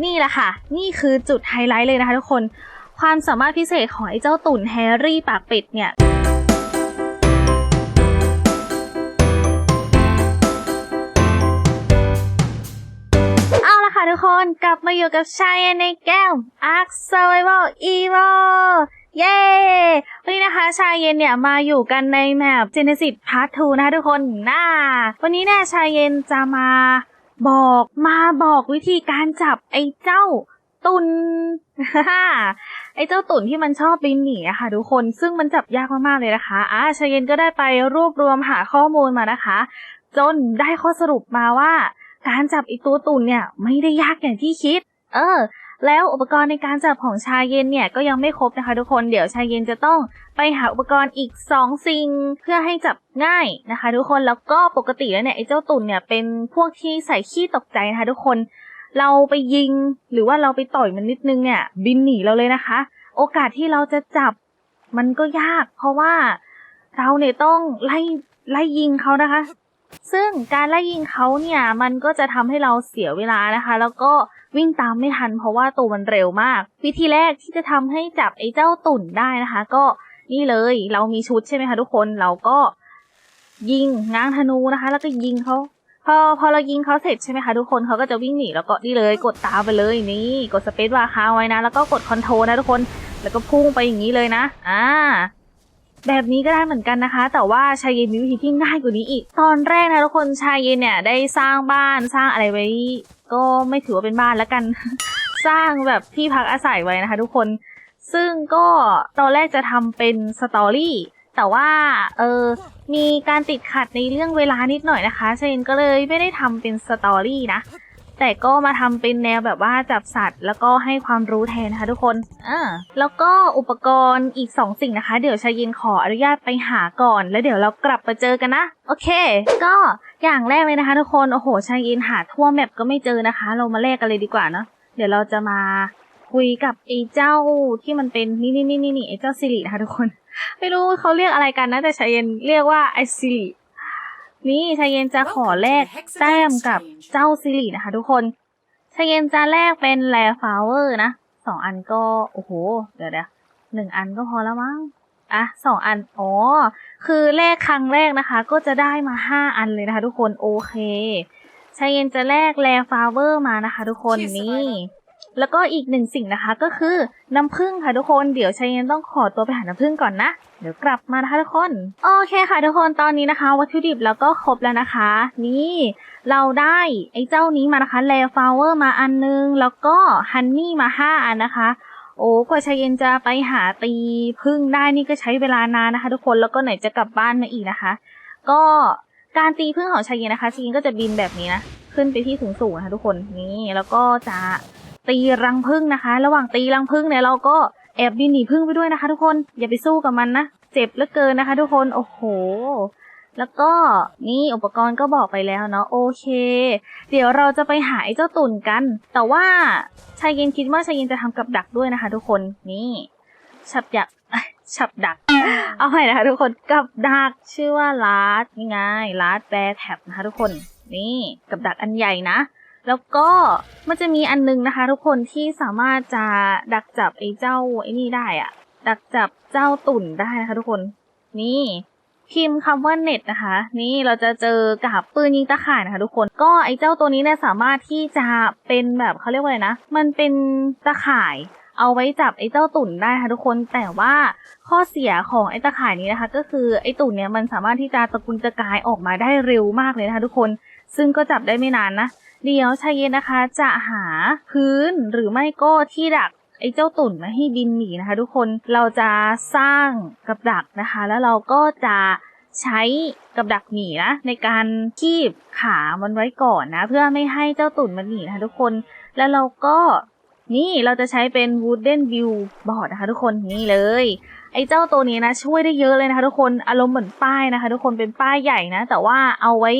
นี่แหละค่ะ นี่คือจุดไฮไลท์เลยนะคะทุกคน ความสามารถพิเศษของไอ้เจ้าตุ่นแฮร์รี่ปากเป็ดเนี่ยเอาละค่ะทุกคนกลับมาอยู่กับชายในแก้ว Ark Survival Evo เย้ วันนี้นะคะชายเย็นเนี่ยมาอยู่กันในแมป Genesis Part 2 นะคะทุกคนน่าวันนี้เนี่ยชายเย็นจะมา บอกมาบอกวิธีการจับไอ้เจ้าตุนไอ้เจ้าตุ่นที่มันชอบบินหนีอะค่ะทุกคนซึ่งมันจับยากมากๆเลยนะคะอ่าชายเย็นก็ได้ไปรวบรวมหาข้อมูลมานะคะ จนได้ข้อสรุปมาว่า การจับอีตัวตุ่นเนี่ยไม่ได้ยากอย่างที่คิด เออ แล้วอุปกรณ์ในการจับของชายเย็นเนี่ยก็ยังไม่ครบนะคะทุกคนเดี๋ยวชายเย็นจะต้องไปหาอุปกรณ์อีก 2 สิ่ง เพื่อให้จับง่ายนะคะ ทุกคนแล้วก็ปกติแล้วเนี่ยไอ้เจ้าตุ่นเนี่ยเป็นพวกที่ใส่ขี้ตกใจนะคะทุกคนเราไปยิงหรือว่าเราไปต่อยมันนิดนึงเนี่ย บินหนีเราเลยนะคะ โอกาสที่เราจะจับมันก็ยาก เพราะว่าเราเนี่ยต้องไล่ไล่ยิงเขานะคะ ซึ่งการไล่ยิงเขาเนี่ยมันก็จะทำให้เราเสียเวลานะคะ แล้วก็วิ่งตามไม่ทัน เพราะว่าตัวมันเร็วมาก วิธีแรกที่จะทำให้จับไอ้เจ้าตุ่นได้นะคะ ก็นี่เลยเรามีชุดใช่ไหมคะทุกคนเราก็ยิงง้างธนูนะคะ แล้วก็ยิงเขาพอพอเรายิงเขาเสร็จใช่ไหมคะทุกคนเขาก็จะวิ่งหนีแล้วก็นี่เลยกดตามไปเลยนี่กดสเปซบาร์ค้างไว้นะ แล้วก็กดคอนโทรลนะทุกคนแล้วก็พุ่งไปอย่างนี้เลยนะ อ่า แบบนี้ก็ได้เหมือนกันนะคะ แต่ว่าชายเย็นมีวิธีที่ง่ายกว่านี้อีก ตอนแรกนะทุกคนชายเย็นเนี่ยได้สร้างบ้านสร้างอะไรไว้ ก็ไม่ถือว่าเป็นบ้านแล้วกัน สร้างแบบที่พักอาศัยไว้นะคะ ทุกคน ซึ่งก็ตอนแรกจะทำเป็นสตอรี่แต่ว่าเออมีการติดขัดในเรื่องเวลานิดหน่อยนะคะชายเย็นก็เลยไม่ได้ทำเป็นสตอรี่นะ แต่ก็มาทำเป็นแนวแบบว่าจับสัตว์ แล้วก็ให้ความรู้แทนนะคะทุกคนอ่าแล้วก็อุปกรณ์อีก 2 สิ่งนะคะ เดี๋ยวชายยินขออนุญาตไปหาก่อน แล้วเดี๋ยวเรากลับมาเจอกันนะ โอเค ก็อย่างแรกเลยนะคะทุกคน โอ้โหชายยินหาทั่วแมปก็ไม่เจอนะคะ เรามาแลกกันเลยดีกว่าเนาะ เดี๋ยวเราจะมาคุยกับไอ้เจ้าที่มันเป็นนี่นี่นี่นี่นี่ไอ้เจ้าซิรินะคะทุกคน ไม่รู้เขาเรียกอะไรกันนะแต่ชายเย็นเรียกว่าไอซิริ นี่ชายเย็นจะขอแลกแต้มกับเจ้าซิรินะคะ ทุกคนชายเย็นจะแลกเป็นแลฟลาเวอร์นะสองอันก็ โอ้โห เดี๋ยวเดี๋ยวหนึ่งอันก็พอแล้วมั้งอะสองอัน อ๋อ คือแลกครั้งแรกนะคะ ก็จะได้มาห้าอันเลยนะคะ ทุกคน โอเคชายเย็นจะแลกแลฟลาเวอร์มานะคะ ทุกคนนี่ แล้วก็อีกหนึ่งสิ่งนะคะก็คือน้ำผึ้งค่ะทุกคน เดี๋ยวชายเย็นต้องขอตัวไปหาน้ำผึ้งก่อนนะ เดี๋ยวกลับมานะคะทุกคน โอเคค่ะทุกคนตอนนี้นะคะ วัตถุดิบแล้วก็ครบแล้วนะคะ นี่เราได้ไอ้เจ้านี้มานะคะแลฟลาเวอร์มาอันนึง แล้วก็ฮันนี่มาห้าอันนะคะ โอ้กว่าชายเย็นจะไปหาตีพึ่งได้นี่ก็ใช้เวลานานนะคะ ทุกคนแล้วก็ไหนจะกลับบ้านมาอีกนะคะ ก็การตีพึ่งของชายเย็นนะคะชายเย็นก็จะบินแบบนี้นะขึ้นไปที่สูงๆนะคะทุกคนนี่แล้วก็จะ ตีรังพึ่งนะคะ ระหว่างตีรังพึ่งเนี่ยเราก็แอบบินหนีพึ่งไปด้วยนะคะ ทุกคนอย่าไปสู้กับมันนะเจ็บเหลือเกินนะคะ ทุกคนโอ้โห แล้วก็นี่อุปกรณ์ก็บอกไปแล้วเนาะโอเค เดี๋ยวเราจะไปหาไอ้เจ้าตุ่นกัน แต่ว่าชายเย็นคิดว่าชายเย็นจะทำกับดักด้วยนะคะ ทุกคนนี่ฉับยักฉับดัก เอาใหม่นะคะ ทุกคนกับดักชื่อว่าลาดนี่ไงลาดแบร์แท็บนะคะ ทุกคนนี่กับดักอันใหญ่นะ แล้วก็มันจะมีอันนึงนะคะ ทุกคนที่สามารถจะดักจับไอ้เจ้าไอ้นี่ได้อะดักจับเจ้าตุ่นได้นะคะ ทุกคน นี่พิมพ์คำว่าเน็ตนะคะ นี่เราจะเจอกับปืนยิงตะข่ายนะคะ ทุกคนก็ไอ้เจ้าตัวนี้เนี่ยสามารถที่จะเป็นแบบเขาเรียกว่าอะไรนะ มันเป็นตะข่ายเอาไว้จับไอ้เจ้าตุ่นได้ค่ะทุกคนแต่ว่าข้อเสียของไอ้ตะข่ายนี้นะคะ ก็คือไอ้ตุ่นเนี่ยมันสามารถที่จะตะกุนตะกายออกมาได้เร็วมากเลยนะคะ ทุกคน ซึ่งก็จับได้ไม่นานนะ เดี๋ยวชายเย็นนะคะจะหาพื้นหรือไม่ก็ที่ดักไอ้เจ้าตุ่นมาให้บินหนีนะคะ ทุกคนเราจะสร้างกับดักนะคะ แล้วเราก็จะใช้กับดักหนีนะในการคีบขามันไว้ก่อนนะ เพื่อไม่ให้เจ้าตุ่นมันหนีนะคะทุกคนแล้วเราก็นี่เราจะใช้เป็น wooden view board นะคะ ทุกคนนี่เลย ไอ้เจ้าตัวนี้นะ ช่วยได้เยอะเลยนะคะ ทุกคนอารมณ์เหมือนป้ายนะคะ ทุกคนเป็นป้ายใหญ่นะ แต่ว่าเอาไว้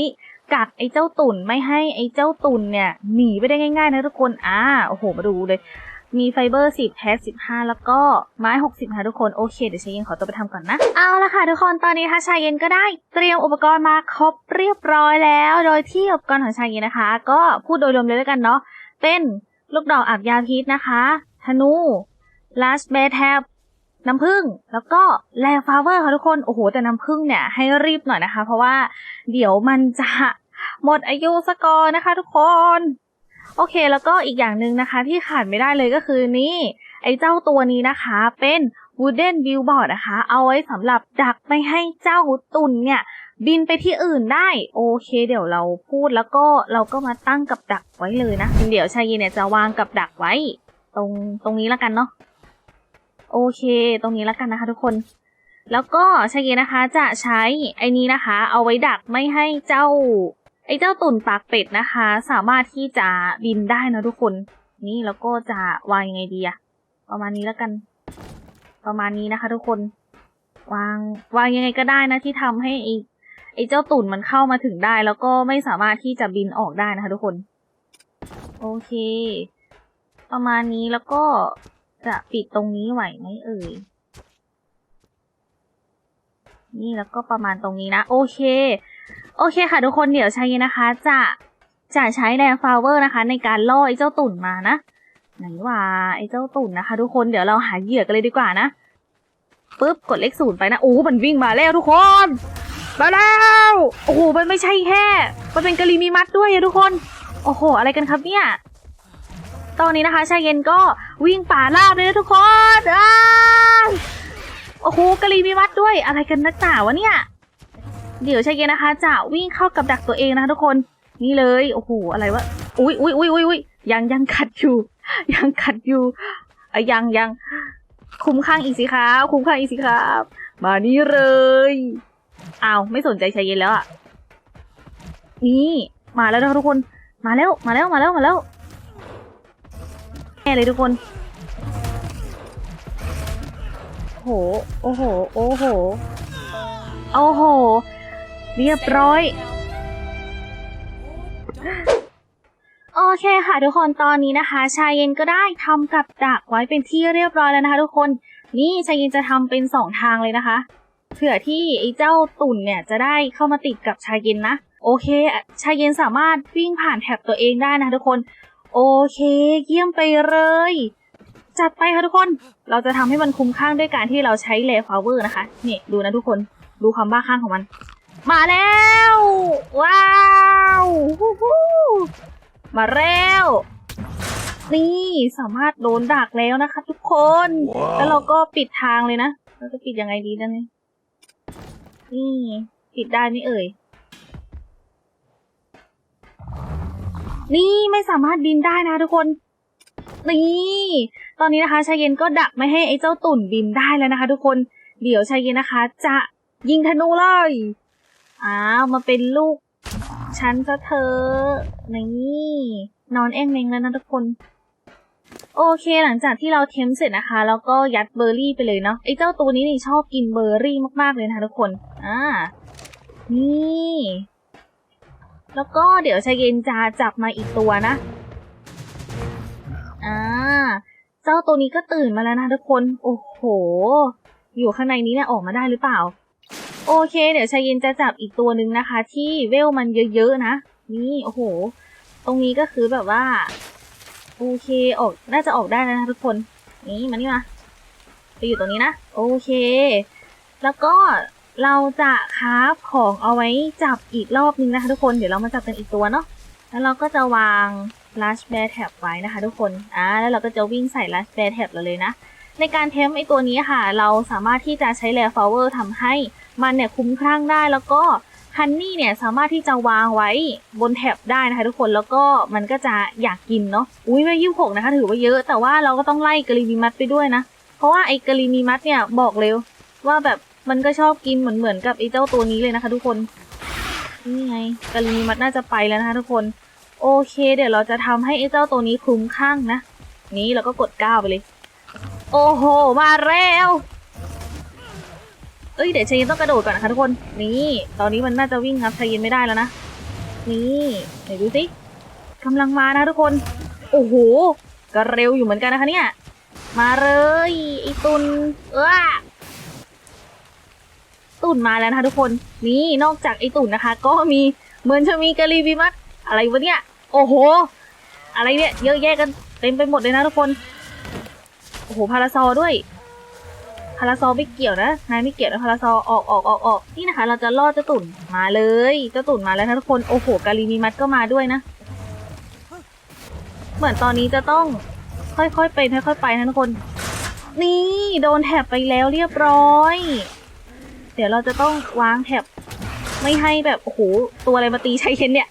กักไอ้เจ้าตุ่นไม่ให้ไอ้เจ้าตุ่นเนี่ยหนีไปได้ง่ายๆนะทุกคนอ่าโอ้โหมาดูเลย มีไฟเบอร์10แพส15 แล้วก็ไม้ 60 ค่ะทุกคน โอเค เดี๋ยวชายเย็นขอตัวไปทำก่อนนะ เอาละค่ะทุกคนตอนนี้ค่ะชายเย็นก็ได้ เตรียมอุปกรณ์มาครบเรียบร้อยแล้ว โดยที่อุปกรณ์ของชายเย็นนะคะ ก็พูดโดยรวมเลยแล้วกันเนาะเป็นลูกดอกอับยาพิษนะคะธนูลาสเบทแทบน้ำผึ้งแล้วก็แลฟาเวอร์ค่ะทุกคน โอ้โห แต่น้ำผึ้งเนี่ยให้รีบหน่อยนะคะ เพราะว่าเดี๋ยวมันจะ หมดอายุสกอร์นะคะทุกคน โอเคแล้วก็อีกอย่างหนึ่งนะคะ ที่ขาดไม่ได้เลยก็คือนี่ไอ้เจ้าตัวนี้นะคะเป็น wooden billboard นะคะ เอาไว้สำหรับดักไม่ให้เจ้าตุ่นเนี่ย บินไปที่อื่นได้ โอเค เดี๋ยวเราพูดแล้วก็เราก็มาตั้งกับดักไว้เลยนะ เดี๋ยวชายเยเนี่ยจะวางกับดักไว้ ตรงตรงนี้แล้วกันเนาะโอเค ตรงนี้แล้วกันนะคะ ทุกคน แล้วก็ชายเย็นนะคะจะใช้ไอ้นี้นะคะ เอาไว้ดักไม่ให้เจ้า ไอ้เจ้าตุ่นปากเป็ดนะคะ สามารถที่จะบินได้นะทุกคน นี่แล้วก็จะวางยังไงดีอะประมาณนี้แล้วกัน ประมาณนี้นะคะ ทุกคน วางวางยังไงก็ได้นะที่ทำให้ไอ้ไอ้เจ้าตุ่นมันเข้ามาถึงได้ แล้วก็ไม่สามารถที่จะบินออกได้นะคะ ทุกคน โอเค ประมาณนี้แล้วก็จะปิดตรงนี้ไหวไหมเอ่ยนี่แล้วก็ประมาณตรงนี้นะ โอเค โอเคค่ะทุกคนเดี๋ยวใช้นะคะ จะจะใช้แดงฟลาเวอร์นะคะ ในการล่อไอ้เจ้าตุ่นมานะไหนว่าไอ้เจ้าตุ่นนะคะ ทุกคนเดี๋ยวเราหาเหยื่อกันเลยดีกว่านะปุ๊บกดเลขศูนย์ไปนะโอ้มันวิ่งมาแล้วทุกคนมาแล้วโอ้โหมันไม่ใช่แค่ มันเป็นกะลีมีมัดด้วยอะทุกคน โอ้โห อะไรกันครับเนี่ยตอนนี้นะคะชายเย็นก็วิ่งป่าลาบเลยนะทุกคนอ้าโอ้โหกะลีมีมัดด้วยอะไรกันนักหนาวะเนี่ย เดี๋ยวชายเย็นนะคะ จะวิ่งเข้ากับดักตัวเองนะคะทุกคน นี่เลย โอ้โห อะไรวะ อุ้ยอุ้ยอุ้ยอุ้ยอุ้ยยังยังขัดอยู่ ยังขัดอยู่อะยังยัง คุ้มข้างอีกสิครับ คุ้มข้างอีกสิครับ มานี่เลย อ้าว ไม่สนใจชายเย็นแล้วอะนี่ มาแล้วนะคะทุกคน มาแล้ว มาแล้ว มาแล้ว มาแล้วแน่เลยทุกคน โอ้โห โอ้โห โอ้โห โอ้โห เรียบร้อย โอเคค่ะทุกคนตอนนี้นะคะ ชายเย็นก็ได้ทำกับดักไว้เป็นที่เรียบร้อยแล้วนะคะ ทุกคนนี่ชายเย็นจะทำเป็นสองทางเลยนะคะเผื่อที่ไอ้เจ้าตุ่นเนี่ยจะได้เข้ามาติดกับชายเย็นนะโอเค ชายเย็นสามารถวิ่งผ่านแถบตัวเองได้นะทุกคน โอเค เยี่ยมไปเลย จัดไปค่ะทุกคน เราจะทำให้มันคุ้มข้างด้วยการที่เราใช้เลฟเวอร์นะคะ นี่ดูนะทุกคน ดูความบ้าข้างของมัน มาแล้ว ว้าวฮู้ฮู้มาแล้ว นี่สามารถโดนดักแล้วนะคะ ทุกคนแล้วเราก็ปิดทางเลยนะ เราจะปิดยังไงดีนะเนี่ยนี่ปิดได้ไหม่เอ่ย นี่ไม่สามารถบินได้นะทุกคน นี่ตอนนี้นะคะชายเย็นก็ดักไม่ให้ไอ้เจ้าตุ่นบินได้แล้วนะคะ ทุกคน เดี๋ยวชายเย็นนะคะ จะยิงธนูเลย อ้าวมาเป็นลูกฉันซะเธอ นี่ นอนเองเมงแล้วนะทุกคน โอเคหลังจากที่เราเทมเสร็จนะคะ แล้วก็ยัดเบอร์รี่ไปเลยเนาะไอ้เจ้าตัวนี้นี่ชอบกินเบอร์รี่มากๆเลยนะคะทุกคน อ่า นี่ แล้วก็เดี๋ยวชายเย็นจะจับมาอีกตัวนะ อ่า เจ้าตัวนี้ก็ตื่นมาแล้วนะทุกคน โอ้โห อยู่ข้างในนี้เนี่ยออกมาได้หรือเปล่า โอเค เดี๋ยวชายเย็นจะจับอีกตัวหนึ่งนะคะ ที่เวลมันเยอะๆนะ นี่โอ้โห ตรงนี้ก็คือแบบว่า โอเคออกน่าจะออกได้แล้วนะทุกคน นี่มานี่มาไปอยู่ตรงนี้นะ โอเค แล้วก็เราจะคราฟของเอาไว้จับอีกรอบนึงนะคะทุกคนเดี๋ยวเรามาจับกันอีกตัวเนาะแล้วเราก็จะวาง Lush Bear Tab ไว้นะคะทุกคนอ่าแล้วเราก็จะวิ่งใส่ Lush Bear Tab เราเลยนะ ในการเทมไอตัวนี้ค่ะ เราสามารถที่จะใช้แลฟลเวอร์ทำให้ มันเนี่ยคุ้มครั่งได้แล้วก็ฮันนี่เนี่ยสามารถที่จะวางไว้บนแท็บได้นะคะทุกคนแล้วก็มันก็จะอยากกินเนาะอุ้ยไม่ยี่หกนะคะ ถือว่าเยอะ แต่ว่าเราก็ต้องไล่กะลีมีมัดไปด้วยนะ เพราะว่าไอ้กะลีมีมัดเนี่ยบอกเลยว่าแบบมันก็ชอบกินเหมือนเหมือนกับไอ้เจ้าตัวนี้เลยนะคะ ทุกคนนี่ไงกะลีมีมัดน่าจะไปแล้วนะคะ ทุกคนโอเค เดี๋ยวเราจะทำให้ไอ้เจ้าตัวนี้คลุ้มคลั่งนะ นี้เราก็กดก้าวไปเลย โอ้โห มาแล้ว เอ้ยเดี๋ยวชายินต้องกระโดดก่อนนะคะทุกคน นี่ ตอนนี้มันน่าจะวิ่งครับชายินไม่ได้แล้วนะ นี่ไหนดูสิกำลังมานะทุกคน โอ้โหก็เร็วอยู่เหมือนกันนะคะเนี่ย มาเลยไอตุนเออตุนมาแล้วนะคะทุกคน นี่นอกจากไอตุนนะคะ ก็มีเหมือนจะมีกะลีบิมัสอะไรวะเนี่ย โอ้โห อะไรเนี่ย เยอะแยะกันเต็มไปหมดเลยนะทุกคน โอ้โห พาราซอด้วยาราซอไม่เกี่ยวนะนายไม่เกี่ยวนะพาราซอออกออกออกออกนี่นะคะ เราจะล่อเจ้าตุ่นมาเลยเจ้าตุ่นมาแล้วนะทุกคนโอ้โหกาลีมีมัดก็มาด้วยนะ เหมือนตอนนี้จะต้องค่อยๆเป็นค่อยๆไปนะทุกคน นี่โดนแถบไปแล้วเรียบร้อย เดี๋ยวเราจะต้องวางแถบไม่ให้แบบโอ้โหตัวอะไรมาตีใช้เคนเนี่ย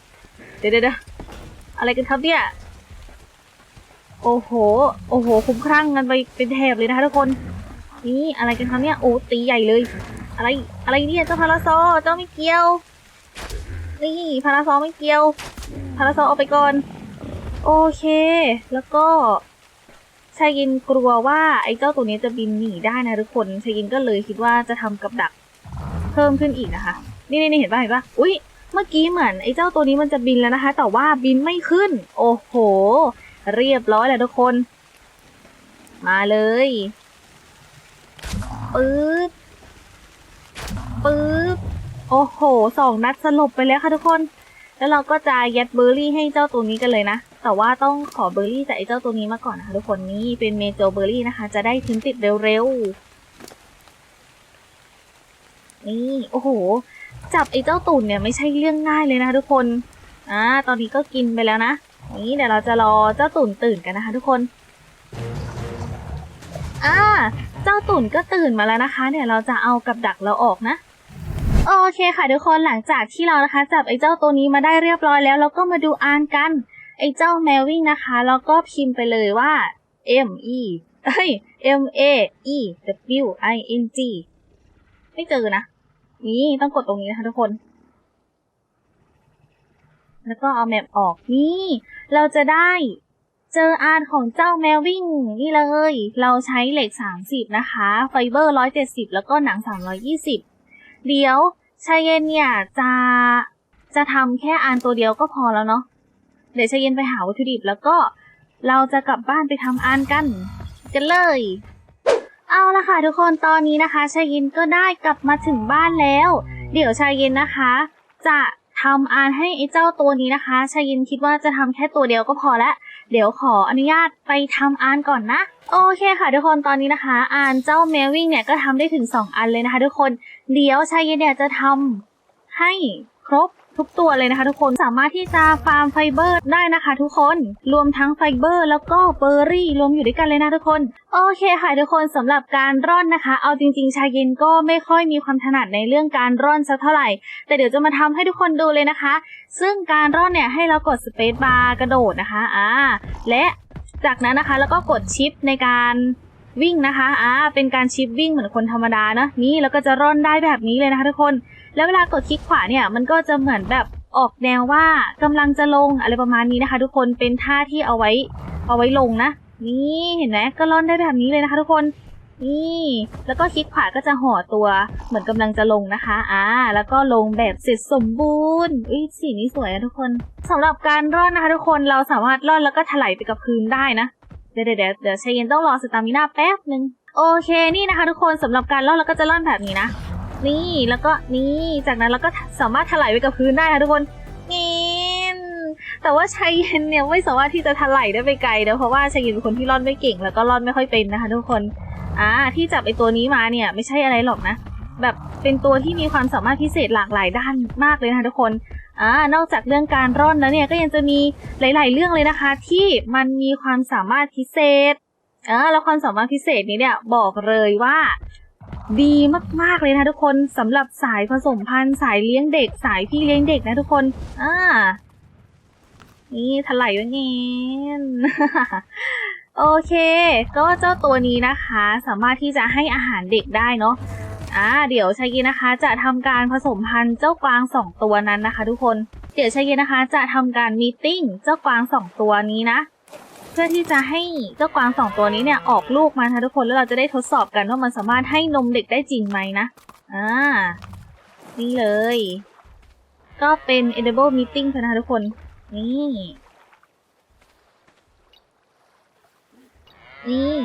เดี๋ยวเดี๋ยวเดี๋ยวอะไรกันครับเนี่ยโอ้โห โอ้โห คุ้มครั่งกันไปเป็นแถบเลยนะคะทุกคน นี่อะไรกันครับเนี่ยโอ้ตีใหญ่เลย อะไรอะไรเนี่ยเจ้าพาราซอเจ้าไม่เกี่ยว นี่พาราซอไม่เกี่ยวพาราซอเอาไปก่อน โอเค แล้วก็ชายินกลัวว่าไอ้เจ้าตัวนี้จะบินหนีได้นะทุกคนชายินก็เลยคิดว่าจะทำกับดักเพิ่มขึ้นอีกนะคะ นี่นี่เห็นป่ะเห็นป่ะอุ้ยเมื่อกี้เหมือนไอ้เจ้าตัวนี้มันจะบินแล้วนะคะ แต่ว่าบินไม่ขึ้น โอ้โห เรียบร้อยแล้วทุกคน มาเลย ปึ๊บปึ๊บโอ้โหสองนัดสลบไปแล้วค่ะทุกคน แล้วเราก็จะยัดเบอร์รี่ให้เจ้าตัวนี้กันเลยนะ แต่ว่าต้องขอเบอร์รี่จากไอ้เจ้าตัวนี้มาก่อนนะคะทุกคนนี่เป็นเมโจเบอร์รี่นะคะ จะได้ทิ้งติดเร็วๆนี่โอ้โห จับไอ้เจ้าตุ่นเนี่ยไม่ใช่เรื่องง่ายเลยนะคะทุกคนอ่าตอนนี้ก็กินไปแล้วนะนี่เดี๋ยวเราจะรอเจ้าตุ่นตื่นกันนะคะ ทุกคน อ่า เจ้าตุ่นก็ตื่นมาแล้วนะคะ เดี๋ยวเราจะเอากับดักเราออกนะ โอเคค่ะทุกคนหลังจากที่เรานะคะ จับไอ้เจ้าตัวนี้มาได้เรียบร้อยแล้ว เราก็มาดูอ่านกัน ไอ้เจ้าแมววิ่งนะคะแล้วก็พิมพ์ไปเลยว่า M E เอ้ย M A E W I N G ไม่เจอนะ นี่ต้องกดตรงนี้นะคะทุกคน แล้วก็เอาแมปออกนี่ เราจะได้ เจออ่านของเจ้าแมววิ่งนี่เลย เราใช้เหล็ก 30 นะคะ ไฟเบอร์ 170 แล้วก็หนัง 320 เดี๋ยวชายเย็นเนี่ยจะจะทำแค่อันตัวเดียวก็พอแล้วเนาะ เดี๋ยวชายเย็นไปหาวัตถุดิบแล้วก็เราจะกลับบ้านไปทำอันกันกันเลย เอาละค่ะทุกคนตอนนี้นะคะ ชายเย็นก็ได้กลับมาถึงบ้านแล้ว เดี๋ยวชายเย็นนะคะ จะทำอันให้ไอ้เจ้าตัวนี้นะคะ ชายเย็นคิดว่าจะทำแค่ตัวเดียวก็พอและ เดี๋ยวขออนุญาตไปทำอันก่อนนะ โอเคค่ะทุกคนตอนนี้นะคะอันเจ้าแมววิ่งเนี่ยก็ทำได้ถึง 2 อันเลยนะคะทุกคน เดี๋ยวชายเย็นเนี่ยจะทำให้ครบ ทุกตัวเลยนะคะทุกคนสามารถที่จะฟาร์มไฟเบอร์ได้นะคะทุกคนรวมทั้งไฟเบอร์แล้วก็เบอร์รี่รวมอยู่ด้วยกันเลยนะทุกคนโอเคค่ะทุกคนสำหรับการร่อนนะคะ เอาจริง ๆ ชายเย็นก็ไม่ค่อยมีความถนัดในเรื่องการร่อนสักเท่าไหร่ แต่เดี๋ยวจะมาทำให้ทุกคนดูเลยนะคะ ซึ่งการร่อนเนี่ยให้เรากดสเปซบาร์กระโดดนะคะอ่าและจากนั้นนะคะแล้วก็กดชิปในการวิ่งนะคะอ่าเป็นการชิปวิ่งเหมือนคนธรรมดานะนี่แล้วก็จะร่อนได้แบบนี้เลยนะคะทุกคน แล้วเวลากดคลิกขวาเนี่ยมันก็จะเหมือนแบบออกแนวว่ากำลังจะลงอะไรประมาณนี้นะคะ ทุกคนเป็นท่าที่เอาไว้เอาไว้ลงนะ นี่เห็นไหมก็ร่อนได้แบบนี้เลยนะคะ ทุกคนนี่แล้วก็คลิกขวาก็จะห่อตัวเหมือนกำลังจะลงนะคะอ่าแล้วก็ลงแบบเสร็จสมบูรณ์อุ้ยสีนี้สวยอะทุกคนสำหรับการร่อนนะคะ ทุกคนเราสามารถร่อนแล้วก็ถลายไปกับพื้นได้นะเดี๋ยวเดี๋ยวเดี๋ยวเดี๋ยเย็นต้องรอสตามิน่าแป๊บนึงโอเคนี่นะคะ ทุกคนสำหรับการร่อนเราก็จะร่อนแบบนี้นะ นี่แล้วก็นี่จากนั้นเราก็สามารถถลายไปกับพื้นได้นะทุกคนนี่แต่ว่าชายเย็นเนี่ยไม่สามารถที่จะถลายได้ไปไกลนะเพราะว่าชายเย็นเป็นคนที่ร่อนไม่เก่ง แล้วก็ร่อนไม่ค่อยเป็นนะคะ ทุกคนอ่าที่จับไอตัวนี้มาเนี่ย ไม่ใช่อะไรหรอกนะแบบเป็นตัวที่มีความสามารถพิเศษหลากหลายด้านมากเลยนะคะทุกคนอ่านอกจากเรื่องการร่อนแล้วเนี่ยก็ยังจะมีหลาย ๆ เรื่องเลยนะคะ ที่มันมีความสามารถพิเศษอ่าแล้วความสามารถพิเศษนี้เนี่ยบอกเลยว่า ดีมากๆเลยนะทุกคนสำหรับสายผสมพันธุ์สายเลี้ยงเด็ก สายพี่เลี้ยงเด็กนะทุกคน อ่า นี่ถลายไว้เงี้ยโอเค ก็เจ้าตัวนี้นะคะ สามารถที่จะให้อาหารเด็กได้เนาะอ่าเดี๋ยวชายีนะคะ จะทำการผสมพันธุ์เจ้ากวางสองตัวนั้นนะคะ ทุกคน เดี๋ยวชายีนะคะ จะทำการมีตติ้งเจ้ากวางสองตัวนี้นะ เพื่อที่จะให้เจ้ากวางสองตัวนี้เนี่ยออกลูกมานะคะทุกคนแล้วเราจะได้ทดสอบกันว่ามันสามารถให้นมเด็กได้จริงไหมนะอ่านี่เลย ก็เป็น edible meeting นะคะทุกคน นี่ นี่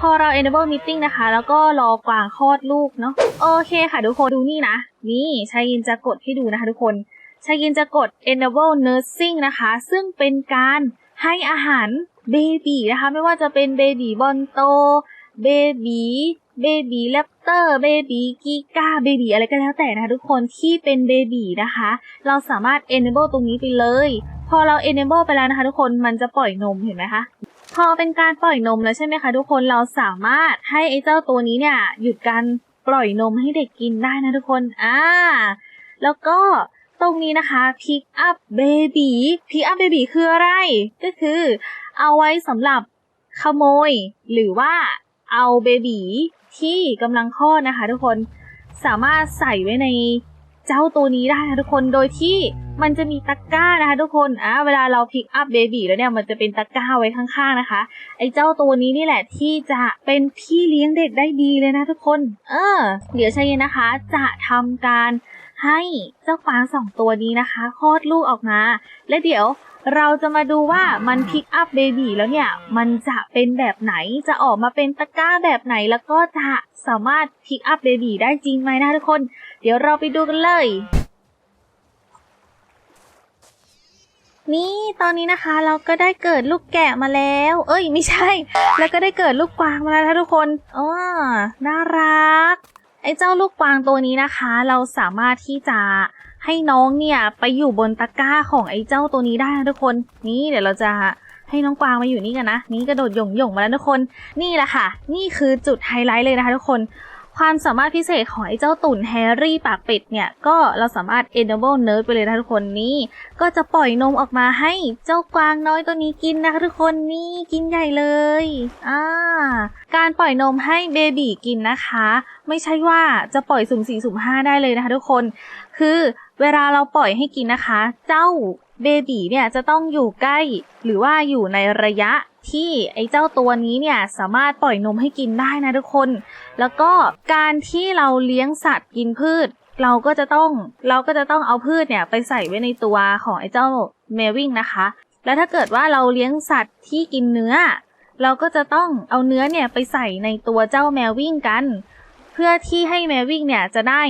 พอเรา enable meeting นะคะ แล้วก็รอกวางคลอดลูกเนาะโอเคค่ะทุกคนดูนี่นะ นี่ชายินจะกดให้ดูนะคะทุกคนชายินจะกด enable nursing นะคะ ซึ่งเป็นการให้อาหาร เบบีนะคะไม่ว่าจะเป็นเบบีบอลโต เบบีเบบีแรปเตอร์ เบบีกีกาเบบีอะไรก็แล้วแต่นะคะทุกคนที่เป็นเบบีนะคะ เราสามารถ enable ตรงนี้ไปเลย พอเรา enable ไปแล้วนะคะทุกคนมันจะปล่อยนมเห็นไหมคะ พอเป็นการปล่อยนมแล้วใช่ไหมคะทุกคนเราสามารถให้ไอ้เจ้าตัวนี้เนี่ยหยุดการปล่อยนมให้เด็กกินได้นะทุกคน อ่า แล้วก็ตรงนี้นะคะ pick up baby pick up baby คืออะไร ก็คือ เอาไว้สำหรับขโมย หรือว่าเอาเบบีที่กำลังคลอดนะคะ ทุกคนสามารถใส่ไว้ในเจ้าตัวนี้ได้นะทุกคนโดยที่มันจะมีตะกร้านะคะทุกคนอ่าเวลาเราพิกอัพเบบีแล้วเนี่ยมันจะเป็นตะกร้าไว้ข้างๆนะคะ ไอ้เจ้าตัวนี้นี่แหละที่จะเป็นพี่เลี้ยงเด็กได้ดีเลยนะทุกคน เออ เดี๋ยวชายนนะคะจะทำการ ให้เจ้ากวางสองตัวนี้นะคะคลอดลูกออกมา และเดี๋ยวเราจะมาดูว่ามันพิกอัพเบบีแล้วเนี่ย มันจะเป็นแบบไหนจะออกมาเป็นตะกร้าแบบไหนแล้วก็จะสามารถพิกอัพเบบีได้จริงไหมนะทุกคน เดี๋ยวเราไปดูกันเลย นี่ตอนนี้นะคะเราก็ได้เกิดลูกแกะมาแล้ว เอ้ยไม่ใช่ แล้วก็ได้เกิดลูกกวางมาแล้วนะทุกคนอ๋อน่ารัก ไอ้เจ้าลูกกวางตัวนี้นะคะ เราสามารถที่จะให้น้องเนี่ยไปอยู่บนตะกร้าของไอ้เจ้าตัวนี้ได้นะทุกคนนี่เดี๋ยวเราจะให้น้องกวางมาอยู่นี่กันนะ นี่กระโดดหย่งหย่งมาแล้วทุกคน นี่แหละค่ะ นี่คือจุดไฮไลท์เลยนะคะทุกคน ความสามารถพิเศษของไอ้เจ้าตุ่นแฮร์รี่ปากเป็ดเนี่ย ก็เราสามารถ enable nurse ไปเลยนะทุกคนนี่ ก็จะปล่อยนมออกมาให้เจ้ากวางน้อยตัวนี้กินนะคะทุกคนนี่กินใหญ่เลยอ่าการปล่อยนมให้เบบีกินนะคะ ไม่ใช่ว่าจะปล่อยสุ่มสี่สุ่มห้าได้เลยนะคะทุกคน คือเวลาเราปล่อยให้กินนะคะ เจ้า เบบีเนี่ยจะต้องอยู่ใกล้ หรือว่าอยู่ในระยะที่ไอ้เจ้าตัวนี้เนี่ยสามารถปล่อยนมให้กินได้นะทุกคน แล้วก็การที่เราเลี้ยงสัตว์กินพืช เราก็จะต้องเราก็จะต้องเอาพืชเนี่ยไปใส่ไว้ในตัวของไอ้เจ้าแมวิ่งนะคะ แล้วถ้าเกิดว่าเราเลี้ยงสัตว์ที่กินเนื้อ เราก็จะต้องเอาเนื้อเนี่ยไปใส่ในตัวเจ้าแมววิ่งกัน เพื่อที่ให้แมววิ่งเนี่ยจะได้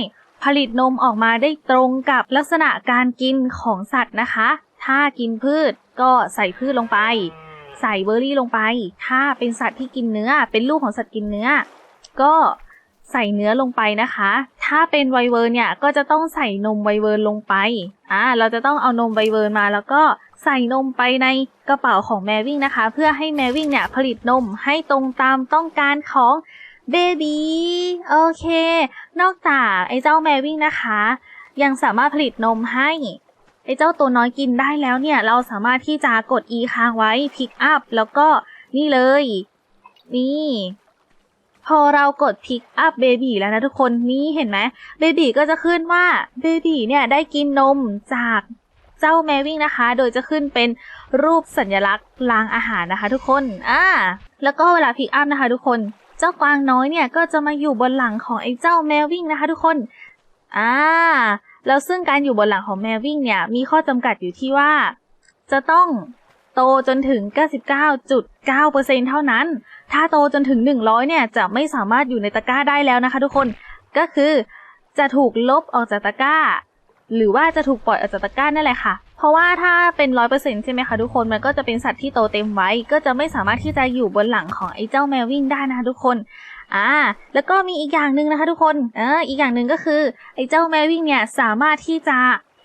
ผลิตนมออกมาได้ตรงกับลักษณะการกินของสัตว์นะคะ ถ้ากินพืชก็ใส่พืชลงไป ใส่เบอร์รี่ลงไป ถ้าเป็นสัตว์ที่กินเนื้อ เป็นลูกของสัตว์กินเนื้อ ก็ใส่เนื้อลงไปนะคะ ถ้าเป็นไวเวิร์นเนี่ยก็จะต้องใส่นมไวเวิร์นลงไป อ่า เราจะต้องเอานมไวเวิร์นมา แล้วก็ใส่นมไปในกระเป๋าของแมวิ่งนะคะ เพื่อให้แมวิ่งเนี่ยผลิตนมให้ตรงตามต้องการของ เบบีโอเค นอกจากไอ้เจ้าแมวิ่งนะคะ ยังสามารถผลิตนมให้ไอ้เจ้าตัวน้อยกินได้แล้วเนี่ย เราสามารถที่จะกด e ค้างไว้ pick up แล้วก็นี่เลย นี่ พอเรากด pick up baby แล้วนะทุกคนนี่เห็นไหม baby ก็จะขึ้นว่า baby เนี่ยได้กินนมจากเจ้าแมวิ่งนะคะ โดยจะขึ้นเป็นรูปสัญลักษณ์รางอาหารนะคะ ทุกคนอ่าแล้วก็เวลา pick up นะคะ ทุกคน เจ้ากวางน้อยเนี่ยก็จะมาอยู่บนหลังของไอ้เจ้าแมววิ่งนะคะทุกคน อ่า แล้วซึ่งการอยู่บนหลังของแมววิ่งเนี่ยมีข้อจำกัดอยู่ที่ว่า จะต้องโตจนถึง 99.9%เท่านั้น ถ้าโตจนถึง 100 เนี่ยจะไม่สามารถอยู่ในตะกร้าได้แล้วนะคะทุกคน ก็คือจะถูกลบออกจากตะกร้า หรือว่าจะถูกปล่อยออกจากตะกร้านั่นแหละค่ะ เพราะว่าถ้าเป็น100%ใช่ไหมคะทุกคนมันก็จะเป็นสัตว์ที่โตเต็มไว้ ก็จะไม่สามารถที่จะอยู่บนหลังของไอ้เจ้าแมววิ่งได้นะคะทุกคนอ่าแล้วก็มีอีกอย่างหนึ่งนะคะทุกคนเอออีกอย่างหนึ่งก็คือไอ้เจ้าแมววิ่งเนี่ยสามารถที่จะ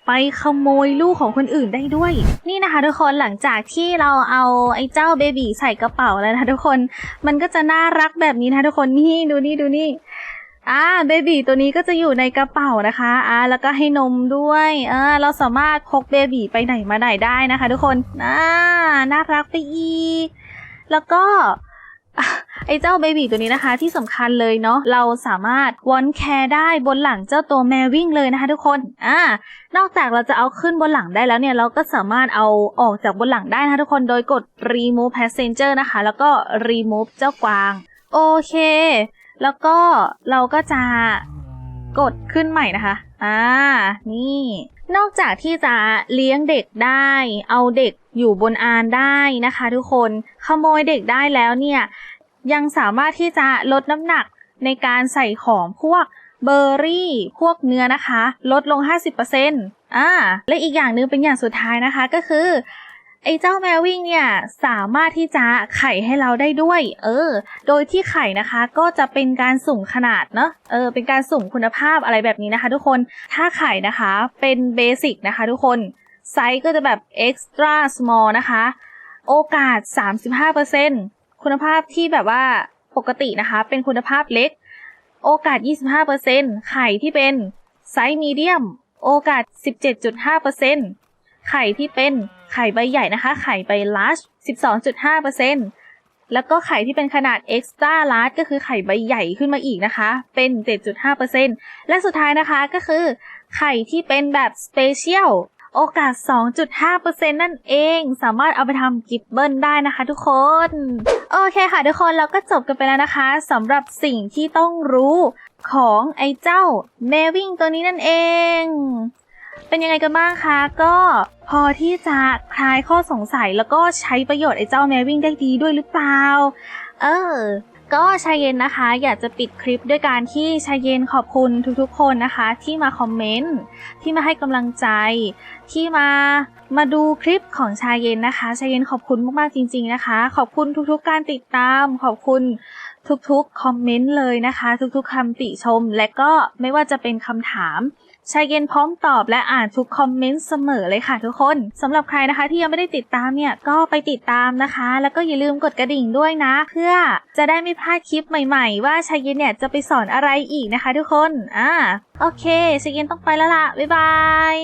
ไปขโมยลูกของคนอื่นได้ด้วย นี่นะคะทุกคนหลังจากที่เราเอาไอ้เจ้าเบบีใส่กระเป๋าแล้วนะทุกคน มันก็จะน่ารักแบบนี้นะทุกคนนี่ดูนี่ดูนี่ อ่าเบบีตัวนี้ก็จะอยู่ในกระเป๋านะคะอ่าแล้วก็ให้นมด้วยอ่าเราสามารถพกเบบีไปไหนมาไหนได้นะคะ ทุกคนอ่าน่ารักไปอีก แล้วก็ไอ้เจ้าเบบีตัวนี้นะคะที่สำคัญเลยเนาะเราสามารถวอนแคร์ได้บนหลังเจ้าตัวแมววิ่งเลยนะคะ ทุกคนอ่านอกจากเราจะเอาขึ้นบนหลังได้แล้วเนี่ยเราก็สามารถเอาออกจากบนหลังได้นะคะทุกคนโดยกด remove passenger นะคะ แล้วก็ remove เจ้ากวาง โอเค แล้วก็เราก็จะกดขึ้นใหม่นะคะ อ่า นี่ นอกจากที่จะเลี้ยงเด็กได้ เอาเด็กอยู่บนอานได้นะคะทุกคน ขโมยเด็กได้แล้วเนี่ย ยังสามารถที่จะลดน้ำหนักในการใส่ของพวกเบอร์รี่ พวกเนื้อนะคะ ลดลง 50%อ่า และอีกอย่างหนึงเป็นอย่างสุดท้ายนะคะก็คือ ไอ้เจ้าแมววิ่งเนี่ยสามารถที่จะไข่ให้เราได้ด้วย เออ โดยที่ไข่นะคะก็จะเป็นการสุ่มขนาดเนาะ เออ เป็นการสุ่มคุณภาพอะไรแบบนี้นะคะ ทุกคน ถ้าไข่นะคะเป็นเบสิกนะคะทุกคน ไซส์ก็จะแบบ extra small นะคะ โอกาส 35%คุณภาพที่แบบว่าปกตินะคะ เป็นคุณภาพเล็ก โอกาส 25%ไข่ที่เป็นไซส์มีเดียม โอกาส 17.5%ไข่ที่เป็น ไข่ใบใหญ่นะคะ ไข่ใบ large 12.5%แล้วก็ไข่ที่เป็นขนาด extra large ก็คือไข่ใบใหญ่ขึ้นมาอีกนะคะ เป็น 7.5%และสุดท้ายนะคะก็คือ ไข่ที่เป็นแบบ special โอกาส 2.5%นั่นเอง สามารถเอาไปทำกิฟเบิลได้นะคะทุกคน โอเคค่ะทุกคนเราก็จบกันไปแล้วนะคะสำหรับสิ่งที่ต้องรู้ของไอ้เจ้าแมวิ่งตัวนี้นั่นเอง เป็นยังไงกันบ้างคะ ก็พอที่จะคลายข้อสงสัยแล้วก็ใช้ประโยชน์ไอ้เจ้าแมวิ่งได้ดีด้วยหรือเปล่า เออ ก็ชายเย็นนะคะ อยากจะปิดคลิปด้วยการที่ชายเย็นขอบคุณทุกๆ คนนะคะ ที่มาคอมเมนต์ที่มาให้กำลังใจ ที่มามาดูคลิปของชายเย็นนะคะ ชายเย็นขอบคุณมากๆจริง ๆนะคะ ขอบคุณทุกๆ การติดตาม ขอบคุณทุกๆ คอมเมนต์เลยนะคะ ทุกๆคำติชม และก็ไม่ว่าจะเป็นคำถาม ชายเย็นพร้อมตอบและอ่านทุกคอมเมนต์เสมอเลยค่ะทุกคนสำหรับใครนะคะที่ยังไม่ได้ติดตามเนี่ยก็ไปติดตามนะคะ แล้วก็อย่าลืมกดกระดิ่งด้วยนะ เพื่อจะได้ไม่พลาดคลิปใหม่ ๆ ว่าชายเย็นเนี่ยจะไปสอนอะไรอีกนะคะ ทุกคนอ่าโอเคชายเย็นต้องไปแล้วล่ะบ๊ายบาย